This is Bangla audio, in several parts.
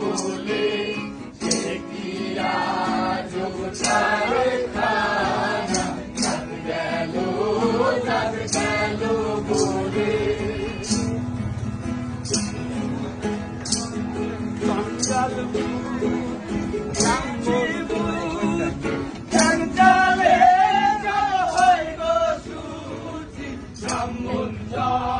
বলে দেখি আজ ছাড়ে খানা গেল গেল বলে। চঞ্চল চঞ্চলে হয় গো সুচি সম্মুঞ্জয়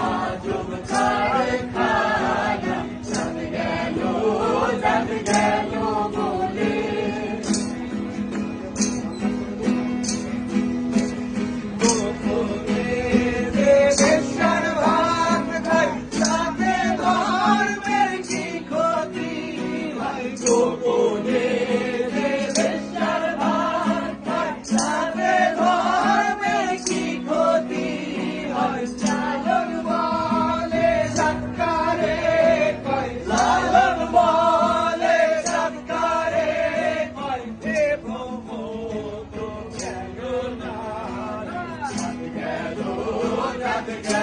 together. the